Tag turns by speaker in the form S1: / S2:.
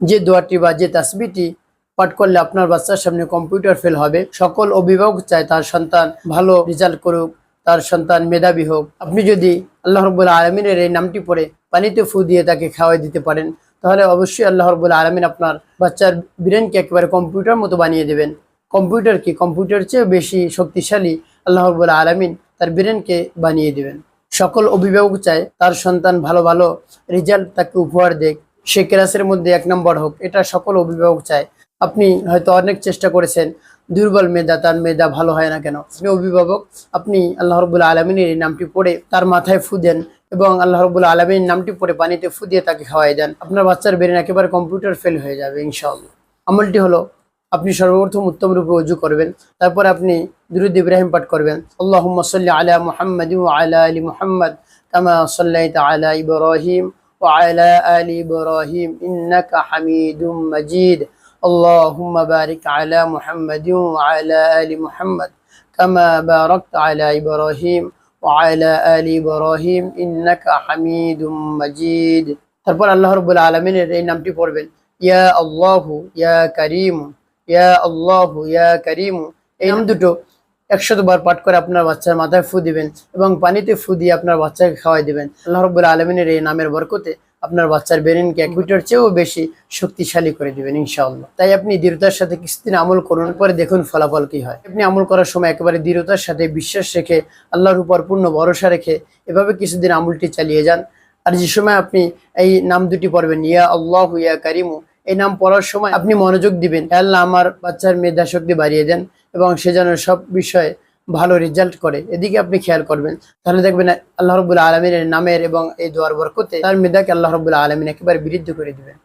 S1: যে দোয়াটি বা যে তাসবিটি পাঠ করলে আপনার বাচ্চার সামনে কম্পিউটার ফেল হবে, সকল অভিভাবক চায় তার সন্তান ভালো রেজাল্ট করুক, তার সন্তান মেধাবী হোক। আপনি যদি আল্লাহ রবুল্লা আলমিনের এই নামটি পড়ে পানিতে ফু দিয়ে তাকে খাওয়াই দিতে পারেন, তাহলে অবশ্যই আল্লাহ রবুল্লা আলমিন আপনার বাচ্চার ব্রেনকে একেবারে কম্পিউটার মতো বানিয়ে দেবেন। কম্পিউটার কি? কম্পিউটার চেয়েও বেশি শক্তিশালী আল্লাহ রবুল্লা আলমিন তার ব্রেনকে বানিয়ে দেবেন। সকল অভিভাবক চায় তার সন্তান ভালো ভালো রেজাল্ট তাকে উপহার দেখ সে ক্লাসের মধ্যে এক নম্বর হোক, এটা সকল অভিভাবক চায়। আপনি হয়তো অনেক চেষ্টা করেছেন, দুর্বল মেধা, তার মেধা ভালো হয় না কেন? আপনি অভিভাবক, আপনি আল্লাহ রবুল্লা আলমিনের এই নামটি পড়ে তার মাথায় ফু দেন এবং আল্লাহ রবুল্লা আলমিনের নামটি পড়ে পানিতে ফু দিয়ে তাকে খাওয়াই দেন। আপনার বাচ্চার ব্রেন একেবারে কম্পিউটার ফেল হয়ে যাবে, ইনশাআল্লাহ। আমলটি হলো, আপনি সর্বপ্রথম উত্তম রূপে উজু করবেন, তারপর আপনি দুরুদ ইব্রাহিম পাঠ করবেন। আল্লাহ সাল্লি আলা মুহাম্মদ আলা আলী মুহাম্মদ, কামা সাল্লাইত আলা ইব্রাহিম। وعلى آل إبراهيم إنك حميد مجيد اللهم بارك على محمد وعلى آل محمد كما باركت على إبراهيم وعلى آل إبراهيم إنك حميد مجيد তারপর আল্লাহ রবুল আলমিনের এই নামটি পড়বেন ইয়া আল্লাহু ইয়া করিম ইয়া আল্লাহু ইয়া করিম এই নাম দুটো একশত বার পাঠ করে আপনার বাচ্চার মাথায় ফু দিবেন এবং পানিতে ফু দিয়ে আপনার বাচ্চাকে খাওয়াই দিবেন। আল্লাহ রব্বুল আলমিনের এই নামের বরকতে আপনার বাচ্চার ব্রেনকে কম্পিউটার চেয়েও বেশি শক্তিশালী করে দিবেন ইনশাআল্লাহ। তাই আপনি দৃঢ়তার সাথে কিছুদিন আমল করুন পরে দেখুন ফলাফল কি হয়। আপনি আমল করার সময় একেবারে দৃঢ়তার সাথে বিশ্বাস রেখে, আল্লাহর উপর পূর্ণ ভরসা রেখে এভাবে কিছুদিন আমলটি চালিয়ে যান। আর যে সময় আপনি এই নাম দুটি পড়বেন, ইয়া আল্লাহ ইয়া কারিমু এই নাম পড়ার সময় আপনি মনোযোগ দিবেন। "হে আল্লাহ আমার বাচ্চার মেধা শক্তি বাড়িয়ে দেন এবং সে যেন সব বিষয়ে ভালো রেজাল্ট করে। এদিকে আপনি খেয়াল করবেন। তাহলে দেখবেন আল্লাহ রবুল্লা আলমিনের নামের এবং এই দোয়ার বরকতে তার মেধাকে আল্লাহ রবুল্লা আলমিন একেবারে বিরুদ্ধ করে দিবেন।